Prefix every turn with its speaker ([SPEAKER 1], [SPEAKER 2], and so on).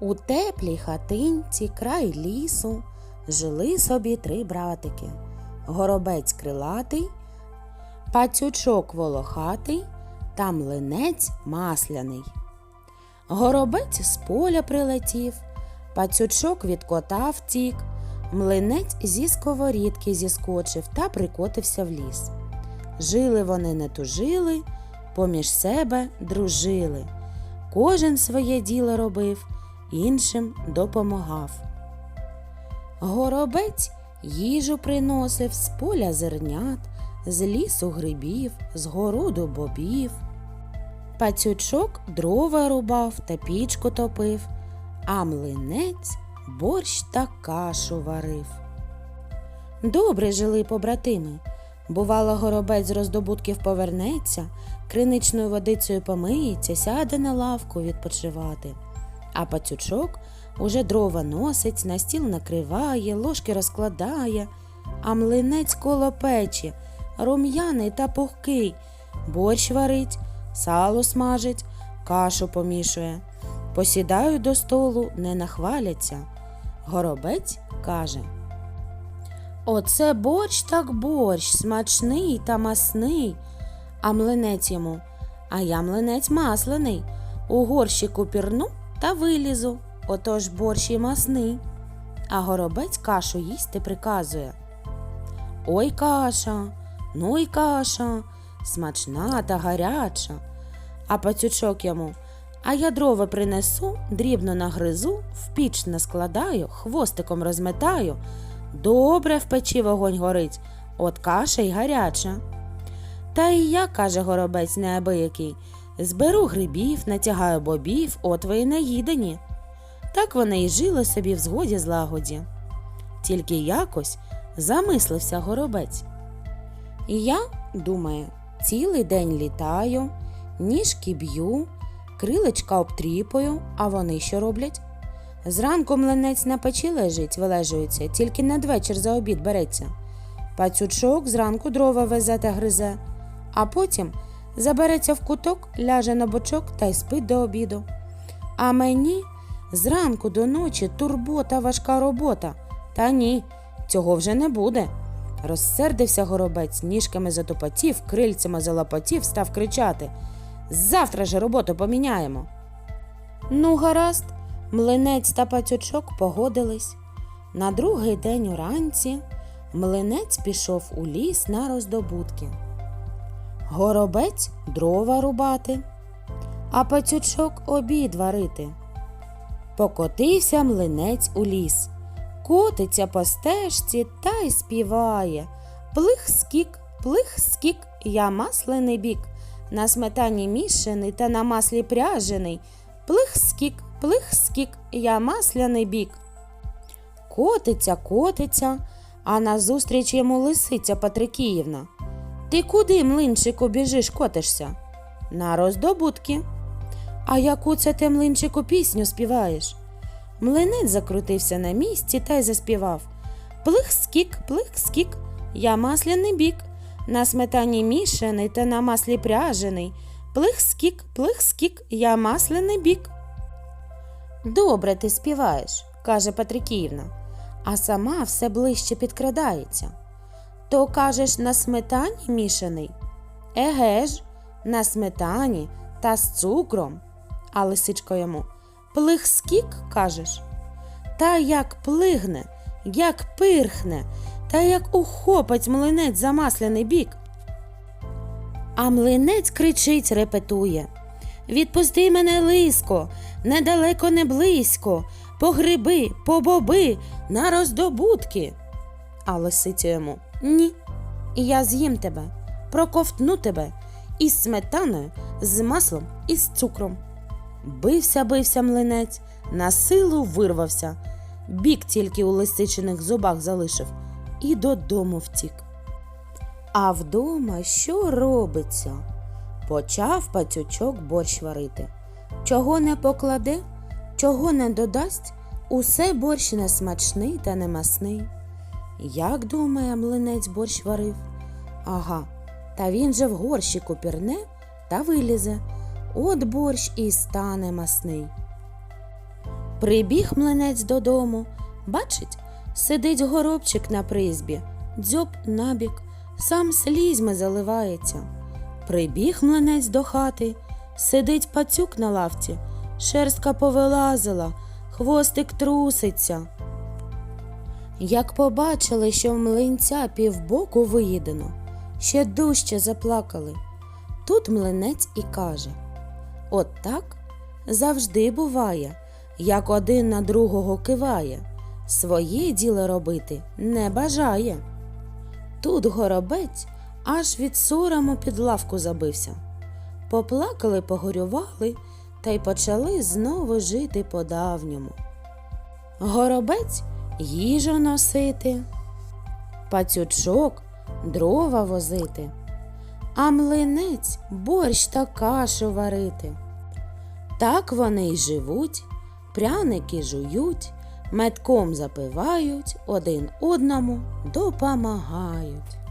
[SPEAKER 1] У теплій хатинці край лісу жили собі три братики. Горобець крилатий, пацючок волохатий та млинець масляний. Горобець з поля прилетів, пацючок від кота втік, млинець зі сковорідки зіскочив та прикотився в ліс. Жили вони не тужили, поміж себе дружили. Кожен своє діло робив, іншим допомагав. Горобець їжу приносив з поля зернят, з лісу грибів, з городу бобів. Пацючок дрова рубав та пічку топив, а млинець борщ та кашу варив. Добре жили побратими. Бувало, горобець з роздобутків повернеться, криничною водицею помиється, сяде на лавку відпочивати. А пацючок уже дрова носить, на стіл накриває, ложки розкладає, а млинець коло печі, рум'яний та пухкий, борщ варить, сало смажить, кашу помішує. Посідають до столу, не нахваляться. Горобець каже. Оце борщ так борщ, смачний та масний. А млинець йому, а я млинець масляний. У горщику пірну та вилізу, отож борщ і масний. А горобець кашу їсти приказує. Ой каша, ну й каша, смачна та гаряча. А пацючок йому, а я дрова принесу, дрібно нагризу, в піч наскладаю, хвостиком розметаю. Добре в печі вогонь горить, от каша й гаряча. Та і я, каже горобець неабиякий, зберу грибів, натягаю бобів, от ви й наїдені. Так вони й жили собі в згоді злагоді. Тільки якось замислився горобець. І я, думає, цілий день літаю, ніжки б'ю, крилечка обтріпаю, а вони що роблять? Зранку млинець на печі лежить, вилежується, тільки надвечір за обід береться. Пацючок зранку дрова везе та гризе, а потім забереться в куток, ляже на бочок та й спить до обіду. А мені зранку до ночі турбота важка робота. Та ні, цього вже не буде. Розсердився горобець, ніжками затопотів, крильцями залопотів, став кричати. Завтра же роботу поміняємо. Ну, гаразд, млинець та пацючок погодились. На другий день уранці млинець пішов у ліс на роздобутки. Горобець дрова рубати, а пацючок обід варити. Покотився млинець у ліс, котиться по стежці та й співає. Плих скік, плих скік, я маслений бік, на сметані мішаний та на маслі пряжений. Плих скік, плих скік, я масляний бік. Котиться, котиться, а назустріч йому лисиця Патрикіївна. Ти куди, млинчику, біжиш, котишся? На роздобутки. А яку це ти, млинчику, пісню співаєш? Млинець закрутився на місці та й заспівав. Плих скік, плих скік, я масляний бік, на сметані мішаний та на маслі пряжений. Плих скік, плих скік, я масляний бік. Добре ти співаєш, каже Патрикіївна, а сама все ближче підкрадається. То кажеш, на сметані мішаний? Еге ж, на сметані та з цукром. А лисичко йому плих скік, кажеш? Та як плигне, як пирхне, та як ухопить млинець за масляний бік. А млинець кричить, репетує. Відпусти мене лиско, недалеко не близько, по гриби, по боби, на роздобутки. А лисиця йому ні. Я з'їм тебе, проковтну тебе із сметаною, з маслом і з цукром. Бився, бився млинець, на силу вирвався, бік тільки у лисичиних зубах залишив і додому втік. А вдома що робиться? Почав пацючок борщ варити. Чого не покладе, чого не додасть, усе борщ не смачний та не масний. Як думає, млинець борщ варив? Ага, та він же в горщику пірне та вилізе. От борщ і стане масний. Прибіг млинець додому, бачить, сидить горобчик на призбі, дзьоб набік, сам слізьми заливається. Прибіг млинець до хати, сидить пацюк на лавці, шерстка повилазила, хвостик труситься. Як побачили, що в млинця півбоку виїдено, ще дужче заплакали. Тут млинець і каже: От так завжди буває, як один на другого киває, своє діло робити не бажає. Тут горобець аж від сорому під лавку забився. Поплакали, погорювали та й почали знову жити по-давньому. Горобець їжу носити, пацючок дрова возити, а млинець борщ та кашу варити. Так вони й живуть, пряники жують, метком запивають, один одному допомагають.